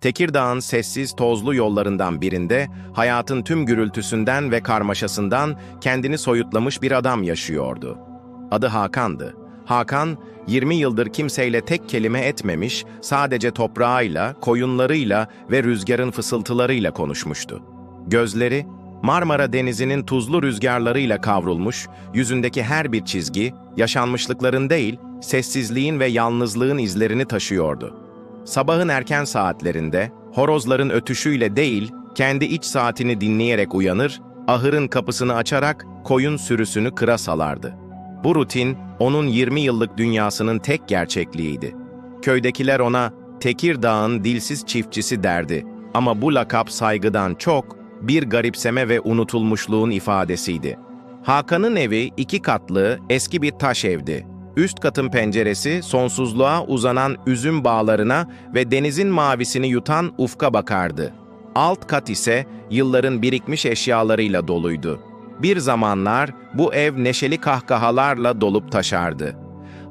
Tekirdağ'ın sessiz tozlu yollarından birinde hayatın tüm gürültüsünden ve karmaşasından kendini soyutlamış bir adam yaşıyordu. Adı Hakan'dı. Hakan, 20 yıldır kimseyle tek kelime etmemiş, sadece toprağıyla, koyunlarıyla ve rüzgarın fısıltılarıyla konuşmuştu. Gözleri, Marmara Denizi'nin tuzlu rüzgarlarıyla kavrulmuş, yüzündeki her bir çizgi, yaşanmışlıkların değil, sessizliğin ve yalnızlığın izlerini taşıyordu. Sabahın erken saatlerinde, horozların ötüşüyle değil, kendi iç saatini dinleyerek uyanır, ahırın kapısını açarak koyun sürüsünü kıra salardı. Bu rutin, onun 20 yıllık dünyasının tek gerçekliğiydi. Köydekiler ona Tekirdağ'ın dilsiz çiftçisi derdi ama bu lakap saygıdan çok bir garipseme ve unutulmuşluğun ifadesiydi. Hakan'ın evi iki katlı, eski bir taş evdi. Üst katın penceresi sonsuzluğa uzanan üzüm bağlarına ve denizin mavisini yutan ufka bakardı. Alt kat ise yılların birikmiş eşyalarıyla doluydu. Bir zamanlar bu ev neşeli kahkahalarla dolup taşardı.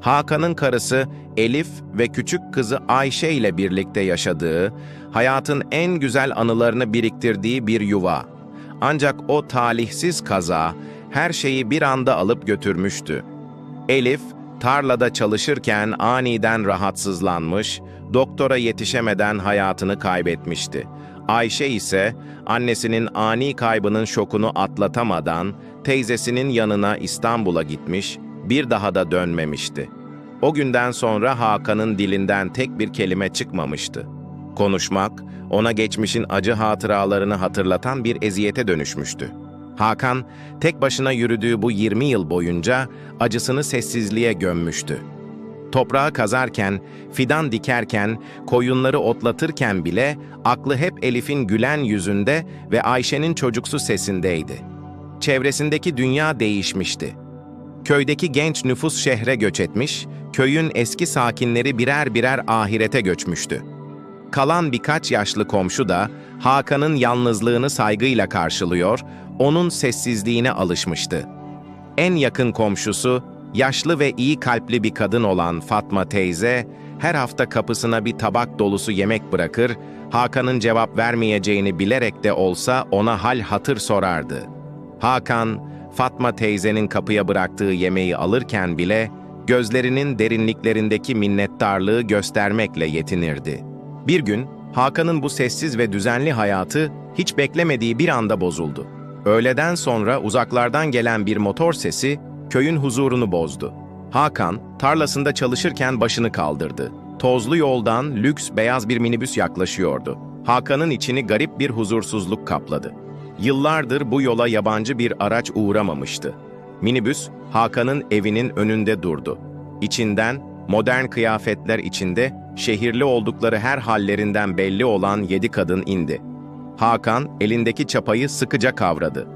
Hakan'ın karısı Elif ve küçük kızı Ayşe ile birlikte yaşadığı, hayatın en güzel anılarını biriktirdiği bir yuva. Ancak o talihsiz kaza her şeyi bir anda alıp götürmüştü. Elif, tarlada çalışırken aniden rahatsızlanmış, doktora yetişemeden hayatını kaybetmişti. Ayşe ise annesinin ani kaybının şokunu atlatamadan teyzesinin yanına İstanbul'a gitmiş, bir daha da dönmemişti. O günden sonra Hakan'ın dilinden tek bir kelime çıkmamıştı. Konuşmak, ona geçmişin acı hatıralarını hatırlatan bir eziyete dönüşmüştü. Hakan, tek başına yürüdüğü bu 20 yıl boyunca acısını sessizliğe gömmüştü. Toprağı kazarken, fidan dikerken, koyunları otlatırken bile aklı hep Elif'in gülen yüzünde ve Ayşe'nin çocuksu sesindeydi. Çevresindeki dünya değişmişti. Köydeki genç nüfus şehre göç etmiş, köyün eski sakinleri birer birer ahirete göçmüştü. Kalan birkaç yaşlı komşu da Hakan'ın yalnızlığını saygıyla karşılıyor, onun sessizliğine alışmıştı. En yakın komşusu, yaşlı ve iyi kalpli bir kadın olan Fatma teyze, her hafta kapısına bir tabak dolusu yemek bırakır, Hakan'ın cevap vermeyeceğini bilerek de olsa ona hal hatır sorardı. Hakan, Fatma teyzenin kapıya bıraktığı yemeği alırken bile gözlerinin derinliklerindeki minnettarlığı göstermekle yetinirdi. Bir gün Hakan'ın bu sessiz ve düzenli hayatı hiç beklemediği bir anda bozuldu. Öğleden sonra uzaklardan gelen bir motor sesi köyün huzurunu bozdu. Hakan tarlasında çalışırken başını kaldırdı. Tozlu yoldan lüks beyaz bir minibüs yaklaşıyordu. Hakan'ın içini garip bir huzursuzluk kapladı. Yıllardır bu yola yabancı bir araç uğramamıştı. Minibüs, Hakan'ın evinin önünde durdu. İçinden, modern kıyafetler içinde, şehirli oldukları her hallerinden belli olan yedi kadın indi. Hakan, elindeki çapayı sıkıca kavradı.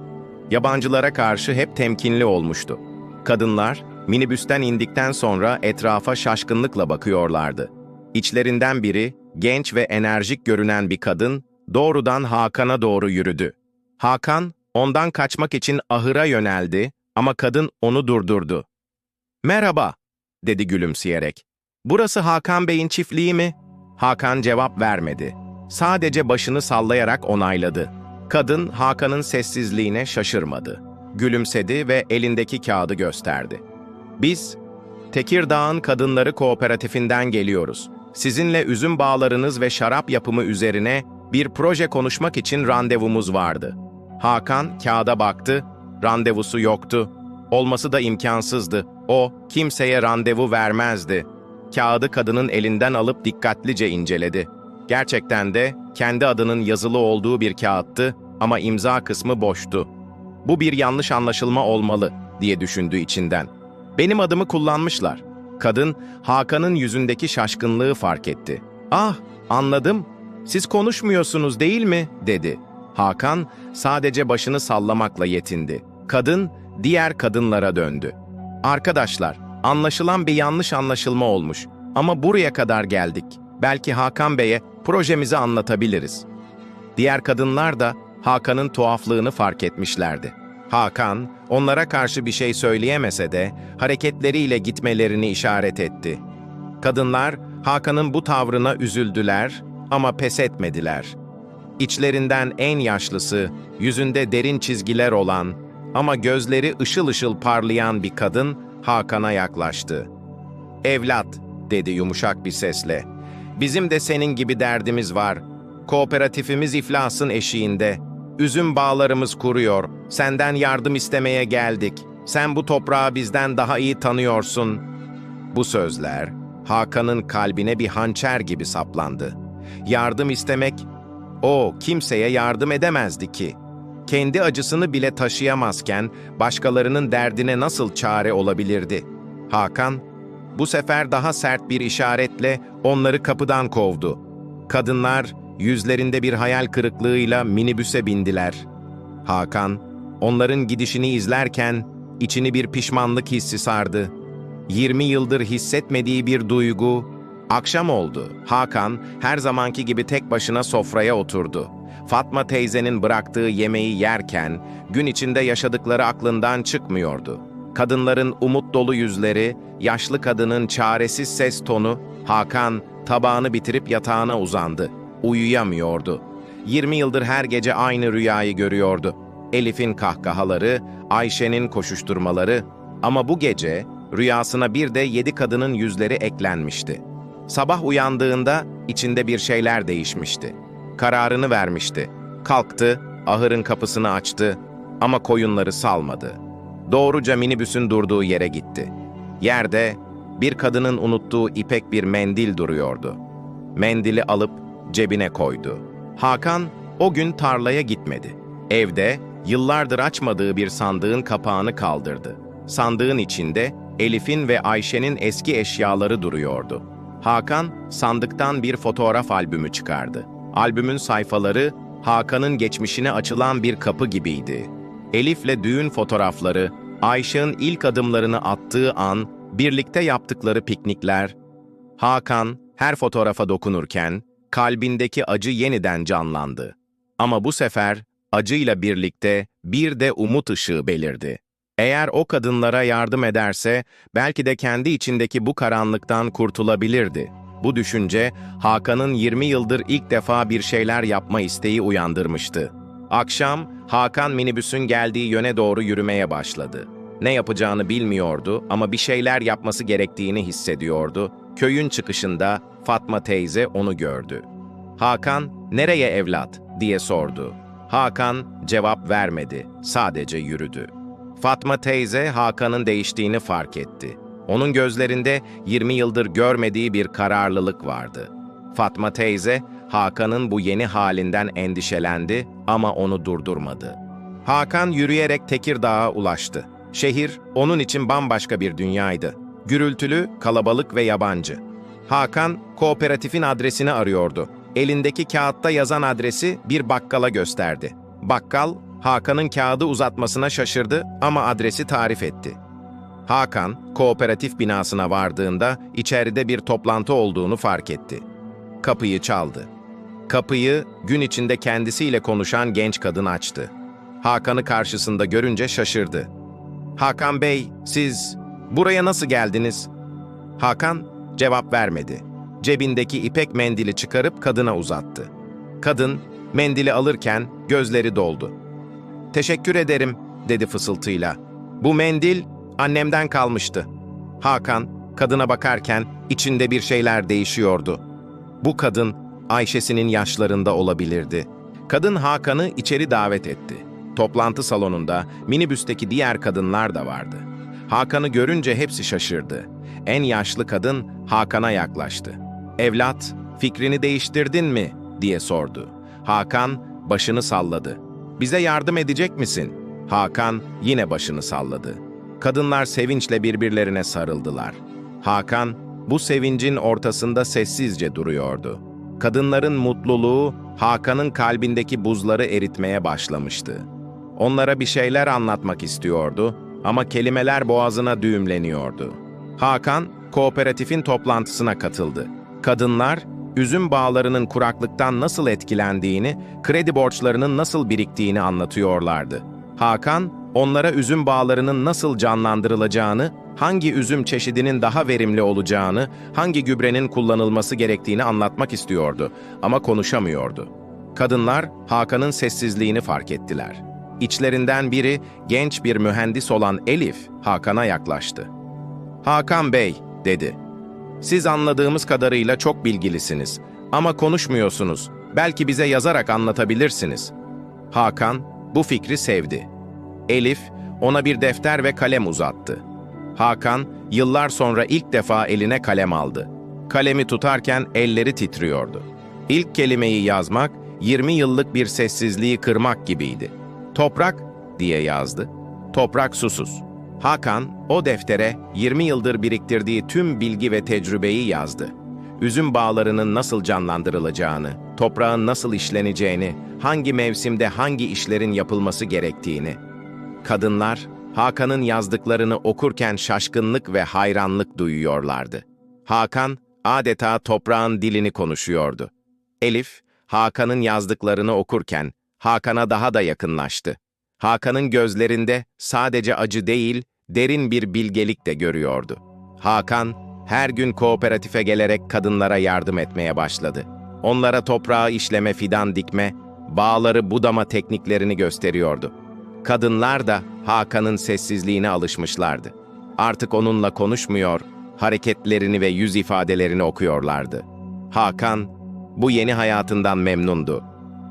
Yabancılara karşı hep temkinli olmuştu. Kadınlar, minibüsten indikten sonra etrafa şaşkınlıkla bakıyorlardı. İçlerinden biri, genç ve enerjik görünen bir kadın, doğrudan Hakan'a doğru yürüdü. Hakan, ondan kaçmak için ahıra yöneldi ama kadın onu durdurdu. Merhaba, dedi gülümseyerek. Burası Hakan Bey'in çiftliği mi? Hakan cevap vermedi. Sadece başını sallayarak onayladı. Kadın Hakan'ın sessizliğine şaşırmadı. Gülümsedi ve elindeki kağıdı gösterdi. Biz, Tekirdağ'ın Kadınları Kooperatifinden geliyoruz. Sizinle üzüm bağlarınız ve şarap yapımı üzerine bir proje konuşmak için randevumuz vardı. Hakan kağıda baktı, randevusu yoktu. Olması da imkansızdı. O kimseye randevu vermezdi. Kağıdı kadının elinden alıp dikkatlice inceledi. Gerçekten de kendi adının yazılı olduğu bir kağıttı ama imza kısmı boştu. Bu bir yanlış anlaşılma olmalı diye düşündü içinden. Benim adımı kullanmışlar. Kadın Hakan'ın yüzündeki şaşkınlığı fark etti. Ah, anladım. Siz konuşmuyorsunuz değil mi? dedi. Hakan sadece başını sallamakla yetindi. Kadın diğer kadınlara döndü. Arkadaşlar, anlaşılan bir yanlış anlaşılma olmuş ama buraya kadar geldik. Belki Hakan Bey'e projemizi anlatabiliriz. Diğer kadınlar da Hakan'ın tuhaflığını fark etmişlerdi. Hakan, onlara karşı bir şey söyleyemese de hareketleriyle gitmelerini işaret etti. Kadınlar Hakan'ın bu tavrına üzüldüler ama pes etmediler. İçlerinden en yaşlısı, yüzünde derin çizgiler olan ama gözleri ışıl ışıl parlayan bir kadın Hakan'a yaklaştı. Evlat, dedi yumuşak bir sesle. Bizim de senin gibi derdimiz var. Kooperatifimiz iflasın eşiğinde. Üzüm bağlarımız kuruyor. Senden yardım istemeye geldik. Sen bu toprağı bizden daha iyi tanıyorsun. Bu sözler Hakan'ın kalbine bir hançer gibi saplandı. Yardım istemek, o kimseye yardım edemezdi ki. Kendi acısını bile taşıyamazken başkalarının derdine nasıl çare olabilirdi? Hakan, bu sefer daha sert bir işaretle onları kapıdan kovdu. Kadınlar yüzlerinde bir hayal kırıklığıyla minibüse bindiler. Hakan, onların gidişini izlerken içini bir pişmanlık hissi sardı. 20 yıldır hissetmediği bir duygu, akşam oldu. Hakan her zamanki gibi tek başına sofraya oturdu. Fatma teyzenin bıraktığı yemeği yerken gün içinde yaşadıkları aklından çıkmıyordu. Kadınların umut dolu yüzleri, yaşlı kadının çaresiz ses tonu, Hakan tabağını bitirip yatağına uzandı. Uyuyamıyordu. 20 yıldır her gece aynı rüyayı görüyordu. Elif'in kahkahaları, Ayşe'nin koşuşturmaları ama bu gece rüyasına bir de yedi kadının yüzleri eklenmişti. Sabah uyandığında içinde bir şeyler değişmişti. Kararını vermişti. Kalktı, ahırın kapısını açtı ama koyunları salmadı. Doğruca minibüsün durduğu yere gitti. Yerde bir kadının unuttuğu ipek bir mendil duruyordu. Mendili alıp cebine koydu. Hakan o gün tarlaya gitmedi. Evde yıllardır açmadığı bir sandığın kapağını kaldırdı. Sandığın içinde Elif'in ve Ayşe'nin eski eşyaları duruyordu. Hakan sandıktan bir fotoğraf albümü çıkardı. Albümün sayfaları Hakan'ın geçmişine açılan bir kapı gibiydi. Elif'le düğün fotoğrafları, Ayşe'nin ilk adımlarını attığı an, birlikte yaptıkları piknikler. Hakan her fotoğrafa dokunurken kalbindeki acı yeniden canlandı. Ama bu sefer acıyla birlikte bir de umut ışığı belirdi. Eğer o kadınlara yardım ederse belki de kendi içindeki bu karanlıktan kurtulabilirdi. Bu düşünce Hakan'ın 20 yıldır ilk defa bir şeyler yapma isteği uyandırmıştı. Akşam Hakan minibüsün geldiği yöne doğru yürümeye başladı. Ne yapacağını bilmiyordu ama bir şeyler yapması gerektiğini hissediyordu. Köyün çıkışında Fatma teyze onu gördü. Hakan, "Nereye evlat?" diye sordu. Hakan cevap vermedi, sadece yürüdü. Fatma teyze Hakan'ın değiştiğini fark etti. Onun gözlerinde 20 yıldır görmediği bir kararlılık vardı. Fatma teyze Hakan'ın bu yeni halinden endişelendi ama onu durdurmadı. Hakan yürüyerek Tekirdağ'a ulaştı. Şehir onun için bambaşka bir dünyaydı. Gürültülü, kalabalık ve yabancı. Hakan kooperatifin adresini arıyordu. Elindeki kağıtta yazan adresi bir bakkala gösterdi. Bakkal Hakan'ın kağıdı uzatmasına şaşırdı ama adresi tarif etti. Hakan, kooperatif binasına vardığında içeride bir toplantı olduğunu fark etti. Kapıyı çaldı. Kapıyı gün içinde kendisiyle konuşan genç kadın açtı. Hakan'ı karşısında görünce şaşırdı. Hakan Bey, siz buraya nasıl geldiniz? Hakan cevap vermedi. Cebindeki ipek mendili çıkarıp kadına uzattı. Kadın mendili alırken gözleri doldu. Teşekkür ederim, dedi fısıltıyla. Bu mendil annemden kalmıştı. Hakan, kadına bakarken içinde bir şeyler değişiyordu. Bu kadın, Ayşe'sinin yaşlarında olabilirdi. Kadın Hakan'ı içeri davet etti. Toplantı salonunda minibüsteki diğer kadınlar da vardı. Hakan'ı görünce hepsi şaşırdı. En yaşlı kadın Hakan'a yaklaştı. "Evlat, fikrini değiştirdin mi?" diye sordu. Hakan başını salladı. "Bize yardım edecek misin?" Hakan yine başını salladı. Kadınlar sevinçle birbirlerine sarıldılar. Hakan bu sevincin ortasında sessizce duruyordu. Kadınların mutluluğu Hakan'ın kalbindeki buzları eritmeye başlamıştı. Onlara bir şeyler anlatmak istiyordu ama kelimeler boğazına düğümleniyordu. Hakan, kooperatifin toplantısına katıldı. Kadınlar, üzüm bağlarının kuraklıktan nasıl etkilendiğini, kredi borçlarının nasıl biriktiğini anlatıyorlardı. Hakan, onlara üzüm bağlarının nasıl canlandırılacağını, hangi üzüm çeşidinin daha verimli olacağını, hangi gübrenin kullanılması gerektiğini anlatmak istiyordu ama konuşamıyordu. Kadınlar Hakan'ın sessizliğini fark ettiler. İçlerinden biri genç bir mühendis olan Elif Hakan'a yaklaştı. Hakan Bey, dedi. Siz anladığımız kadarıyla çok bilgilisiniz ama konuşmuyorsunuz. Belki bize yazarak anlatabilirsiniz. Hakan bu fikri sevdi. Elif ona bir defter ve kalem uzattı. Hakan yıllar sonra ilk defa eline kalem aldı. Kalemi tutarken elleri titriyordu. İlk kelimeyi yazmak 20 yıllık bir sessizliği kırmak gibiydi. Toprak diye yazdı. Toprak susuz. Hakan o deftere 20 yıldır biriktirdiği tüm bilgi ve tecrübeyi yazdı. Üzüm bağlarının nasıl canlandırılacağını, toprağın nasıl işleneceğini, hangi mevsimde hangi işlerin yapılması gerektiğini. Kadınlar Hakan'ın yazdıklarını okurken şaşkınlık ve hayranlık duyuyorlardı. Hakan adeta toprağın dilini konuşuyordu. Elif, Hakan'ın yazdıklarını okurken Hakan'a daha da yakınlaştı. Hakan'ın gözlerinde sadece acı değil, derin bir bilgelik de görüyordu. Hakan, her gün kooperatife gelerek kadınlara yardım etmeye başladı. Onlara toprağı işleme, fidan dikme, bağları budama tekniklerini gösteriyordu. Kadınlar da Hakan'ın sessizliğine alışmışlardı. Artık onunla konuşmuyor, hareketlerini ve yüz ifadelerini okuyorlardı. Hakan, bu yeni hayatından memnundu.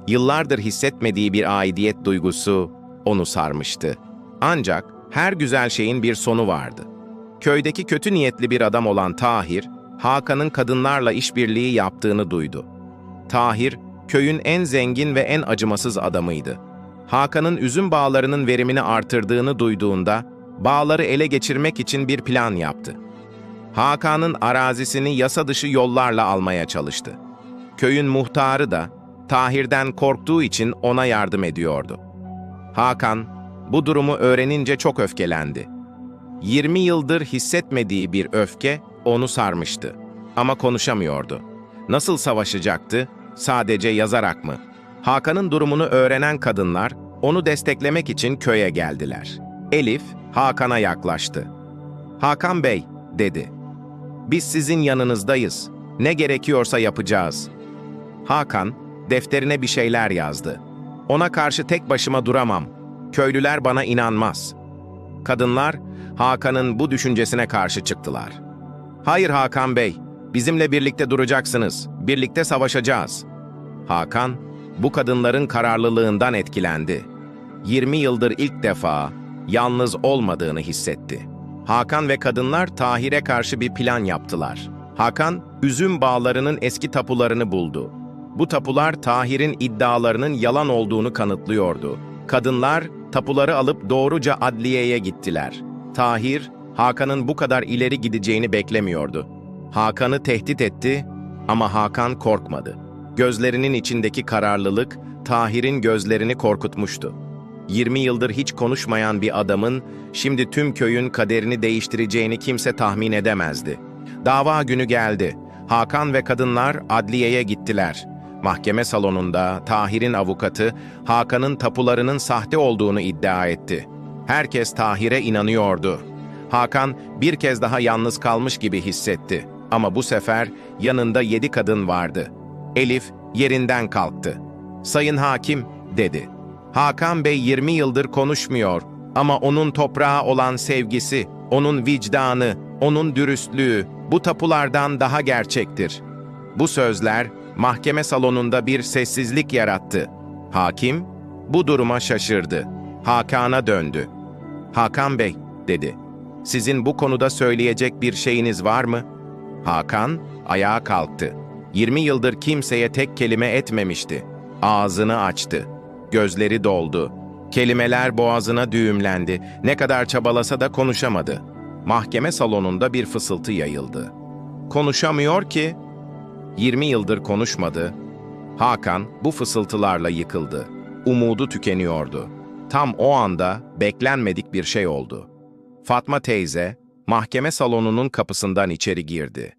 Yıllardır hissetmediği bir aidiyet duygusu onu sarmıştı. Ancak her güzel şeyin bir sonu vardı. Köydeki kötü niyetli bir adam olan Tahir, Hakan'ın kadınlarla işbirliği yaptığını duydu. Tahir, köyün en zengin ve en acımasız adamıydı. Hakan'ın üzüm bağlarının verimini artırdığını duyduğunda, bağları ele geçirmek için bir plan yaptı. Hakan'ın arazisini yasa dışı yollarla almaya çalıştı. Köyün muhtarı da Tahir'den korktuğu için ona yardım ediyordu. Hakan bu durumu öğrenince çok öfkelendi. 20 yıldır hissetmediği bir öfke onu sarmıştı. Ama konuşamıyordu. Nasıl savaşacaktı? Sadece yazarak mı? Hakan'ın durumunu öğrenen kadınlar onu desteklemek için köye geldiler. Elif Hakan'a yaklaştı. Hakan Bey, dedi. Biz sizin yanınızdayız. Ne gerekiyorsa yapacağız. Hakan, defterine bir şeyler yazdı. Ona karşı tek başıma duramam. Köylüler bana inanmaz. Kadınlar, Hakan'ın bu düşüncesine karşı çıktılar. Hayır Hakan Bey, bizimle birlikte duracaksınız, birlikte savaşacağız. Hakan, bu kadınların kararlılığından etkilendi. 20 yıldır ilk defa yalnız olmadığını hissetti. Hakan ve kadınlar Tahir'e karşı bir plan yaptılar. Hakan, üzüm bağlarının eski tapularını buldu. Bu tapular Tahir'in iddialarının yalan olduğunu kanıtlıyordu. Kadınlar tapuları alıp doğruca adliyeye gittiler. Tahir, Hakan'ın bu kadar ileri gideceğini beklemiyordu. Hakan'ı tehdit etti ama Hakan korkmadı. Gözlerinin içindeki kararlılık Tahir'in gözlerini korkutmuştu. 20 yıldır hiç konuşmayan bir adamın şimdi tüm köyün kaderini değiştireceğini kimse tahmin edemezdi. Dava günü geldi. Hakan ve kadınlar adliyeye gittiler. Mahkeme salonunda Tahir'in avukatı Hakan'ın tapularının sahte olduğunu iddia etti. Herkes Tahir'e inanıyordu. Hakan bir kez daha yalnız kalmış gibi hissetti. Ama bu sefer yanında yedi kadın vardı. Elif yerinden kalktı. Sayın hakim, dedi. Hakan Bey 20 yıldır konuşmuyor ama onun toprağa olan sevgisi, onun vicdanı, onun dürüstlüğü bu tapulardan daha gerçektir. Bu sözler mahkeme salonunda bir sessizlik yarattı. Hakim bu duruma şaşırdı. Hakan'a döndü. Hakan Bey, dedi. Sizin bu konuda söyleyecek bir şeyiniz var mı? Hakan ayağa kalktı. 20 yıldır kimseye tek kelime etmemişti. Ağzını açtı. Gözleri doldu. Kelimeler boğazına düğümlendi. Ne kadar çabalasa da konuşamadı. Mahkeme salonunda bir fısıltı yayıldı. Konuşamıyor ki. 20 yıldır konuşmadı. Hakan bu fısıltılarla yıkıldı. Umudu tükeniyordu. Tam o anda beklenmedik bir şey oldu. Fatma teyze mahkeme salonunun kapısından içeri girdi.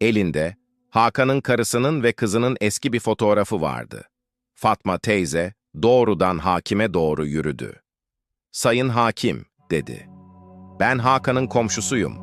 Elinde Hakan'ın karısının ve kızının eski bir fotoğrafı vardı. Fatma teyze doğrudan hakime doğru yürüdü. Sayın hakim, dedi. Ben Hakan'ın komşusuyum.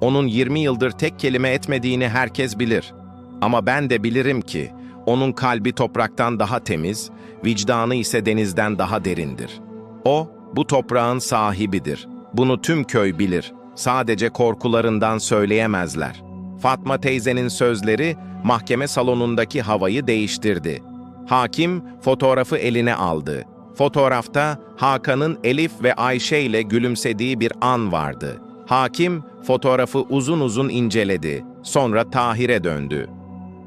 Onun 20 yıldır tek kelime etmediğini herkes bilir. Ama ben de bilirim ki onun kalbi topraktan daha temiz, vicdanı ise denizden daha derindir. O, bu toprağın sahibidir. Bunu tüm köy bilir. Sadece korkularından söyleyemezler. Fatma teyzenin sözleri mahkeme salonundaki havayı değiştirdi. Hakim fotoğrafı eline aldı. Fotoğrafta Hakan'ın Elif ve Ayşe ile gülümsediği bir an vardı. Hakim fotoğrafı uzun uzun inceledi. Sonra Tahir'e döndü.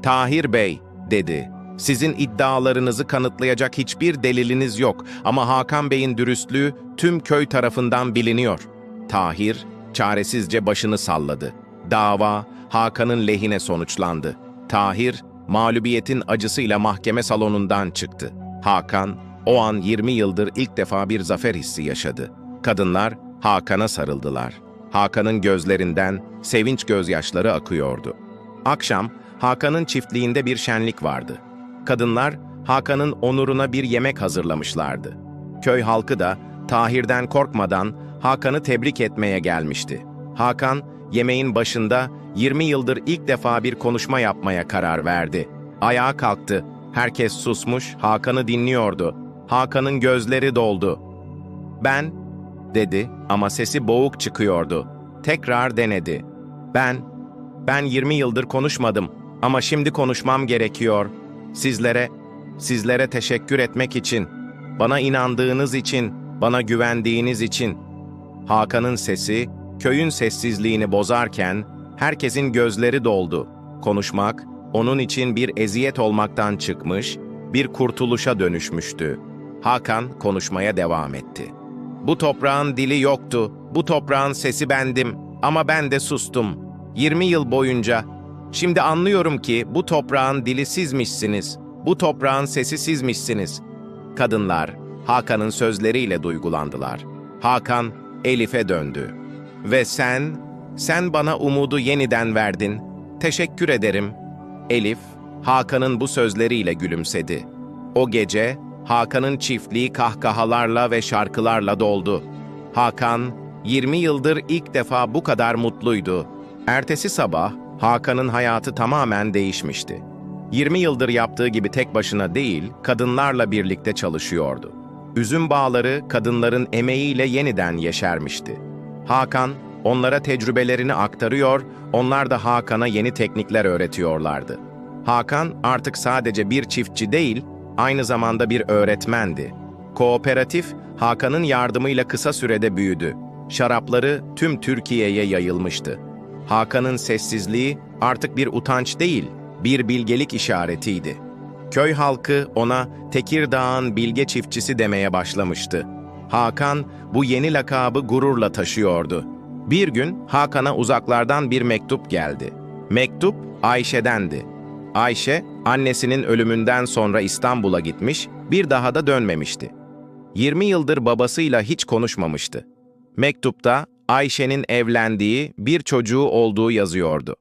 Tahir Bey, dedi. Sizin iddialarınızı kanıtlayacak hiçbir deliliniz yok ama Hakan Bey'in dürüstlüğü tüm köy tarafından biliniyor. Tahir, çaresizce başını salladı. Dava, Hakan'ın lehine sonuçlandı. Tahir, mağlubiyetin acısıyla mahkeme salonundan çıktı. Hakan, o an 20 yıldır ilk defa bir zafer hissi yaşadı. Kadınlar Hakan'a sarıldılar. Hakan'ın gözlerinden sevinç gözyaşları akıyordu. Akşam Hakan'ın çiftliğinde bir şenlik vardı. Kadınlar Hakan'ın onuruna bir yemek hazırlamışlardı. Köy halkı da Tahir'den korkmadan Hakan'ı tebrik etmeye gelmişti. Hakan yemeğin başında 20 yıldır ilk defa bir konuşma yapmaya karar verdi. Ayağa kalktı. Herkes susmuş, Hakan'ı dinliyordu. Hakan'ın gözleri doldu. Ben, dedi ama sesi boğuk çıkıyordu. Tekrar denedi. Ben, ben 20 yıldır konuşmadım ama şimdi konuşmam gerekiyor. Sizlere, sizlere teşekkür etmek için, bana inandığınız için, bana güvendiğiniz için. Hakan'ın sesi, köyün sessizliğini bozarken, herkesin gözleri doldu. Konuşmak, onun için bir eziyet olmaktan çıkmış, bir kurtuluşa dönüşmüştü. Hakan konuşmaya devam etti. Bu toprağın dili yoktu, bu toprağın sesi bendim ama ben de sustum. 20 yıl boyunca. Şimdi anlıyorum ki bu toprağın dili sizmişsiniz, bu toprağın sesi sizmişsiniz. Kadınlar Hakan'ın sözleriyle duygulandılar. Hakan Elif'e döndü. Ve sen, sen bana umudu yeniden verdin. Teşekkür ederim. Elif, Hakan'ın bu sözleriyle gülümsedi. O gece Hakan'ın çiftliği kahkahalarla ve şarkılarla doldu. Hakan, 20 yıldır ilk defa bu kadar mutluydu. Ertesi sabah Hakan'ın hayatı tamamen değişmişti. 20 yıldır yaptığı gibi tek başına değil, kadınlarla birlikte çalışıyordu. Üzüm bağları kadınların emeğiyle yeniden yeşermişti. Hakan, onlara tecrübelerini aktarıyor, onlar da Hakan'a yeni teknikler öğretiyorlardı. Hakan artık sadece bir çiftçi değil, aynı zamanda bir öğretmendi. Kooperatif, Hakan'ın yardımıyla kısa sürede büyüdü. Şarapları tüm Türkiye'ye yayılmıştı. Hakan'ın sessizliği artık bir utanç değil, bir bilgelik işaretiydi. Köy halkı ona Tekirdağ'ın bilge çiftçisi demeye başlamıştı. Hakan bu yeni lakabı gururla taşıyordu. Bir gün Hakan'a uzaklardan bir mektup geldi. Mektup Ayşe'dendi. Ayşe, annesinin ölümünden sonra İstanbul'a gitmiş, bir daha da dönmemişti. 20 yıldır babasıyla hiç konuşmamıştı. Mektupta Ayşe'nin evlendiği, bir çocuğu olduğu yazıyordu.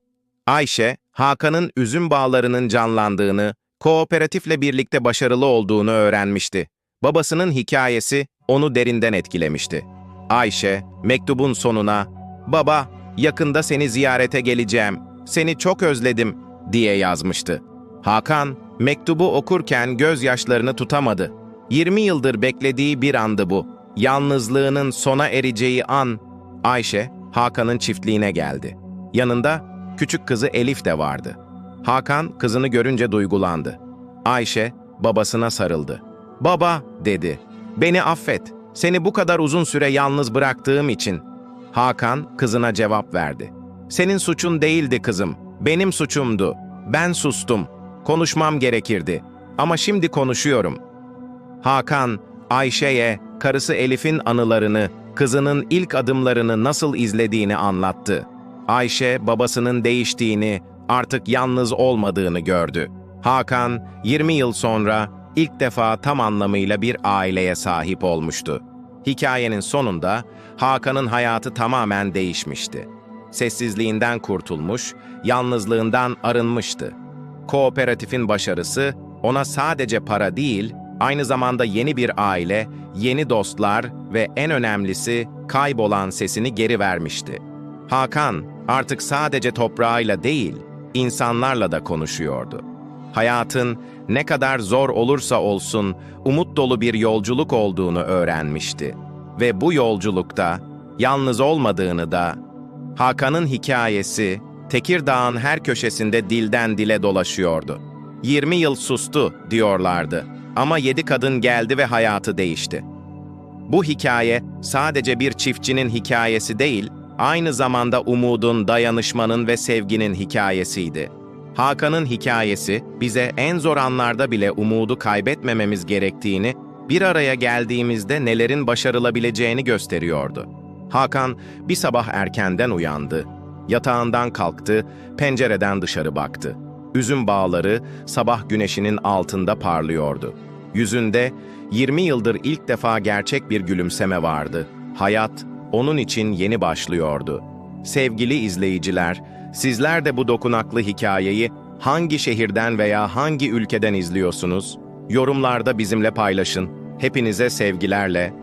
Ayşe, Hakan'ın üzüm bağlarının canlandığını, kooperatifle birlikte başarılı olduğunu öğrenmişti. Babasının hikayesi onu derinden etkilemişti. Ayşe, mektubun sonuna, ''Baba, yakında seni ziyarete geleceğim, seni çok özledim.'' diye yazmıştı. Hakan, mektubu okurken gözyaşlarını tutamadı. 20 yıldır beklediği bir andı bu. Yalnızlığının sona ereceği an, Ayşe, Hakan'ın çiftliğine geldi. Yanında küçük kızı Elif de vardı. Hakan kızını görünce duygulandı. Ayşe babasına sarıldı. "Baba," dedi. "Beni affet. Seni bu kadar uzun süre yalnız bıraktığım için." Hakan kızına cevap verdi. "Senin suçun değildi kızım. Benim suçumdu. Ben sustum. Konuşmam gerekirdi. Ama şimdi konuşuyorum." Hakan, Ayşe'ye karısı Elif'in anılarını, kızının ilk adımlarını nasıl izlediğini anlattı. Ayşe babasının değiştiğini, artık yalnız olmadığını gördü. Hakan 20 yıl sonra ilk defa tam anlamıyla bir aileye sahip olmuştu. Hikayenin sonunda Hakan'ın hayatı tamamen değişmişti. Sessizliğinden kurtulmuş, yalnızlığından arınmıştı. Kooperatifin başarısı ona sadece para değil, Aynı zamanda yeni bir aile, yeni dostlar ve en önemlisi kaybolan sesini geri vermişti. Hakan artık sadece toprağıyla değil, insanlarla da konuşuyordu. Hayatın ne kadar zor olursa olsun umut dolu bir yolculuk olduğunu öğrenmişti. Ve bu yolculukta yalnız olmadığını da Hakan'ın hikayesi Tekirdağ'ın her köşesinde dilden dile dolaşıyordu. 20 yıl sustu diyorlardı ama yedi kadın geldi ve hayatı değişti. Bu hikaye sadece bir çiftçinin hikayesi değil, aynı zamanda umudun, dayanışmanın ve sevginin hikayesiydi. Hakan'ın hikayesi bize en zor anlarda bile umudu kaybetmememiz gerektiğini, bir araya geldiğimizde nelerin başarılabileceğini gösteriyordu. Hakan bir sabah erkenden uyandı. Yatağından kalktı, pencereden dışarı baktı. Üzüm bağları sabah güneşinin altında parlıyordu. Yüzünde 20 yıldır ilk defa gerçek bir gülümseme vardı. Hayat onun için yeni başlıyordu. Sevgili izleyiciler, sizler de bu dokunaklı hikayeyi hangi şehirden veya hangi ülkeden izliyorsunuz? Yorumlarda bizimle paylaşın. Hepinize sevgilerle,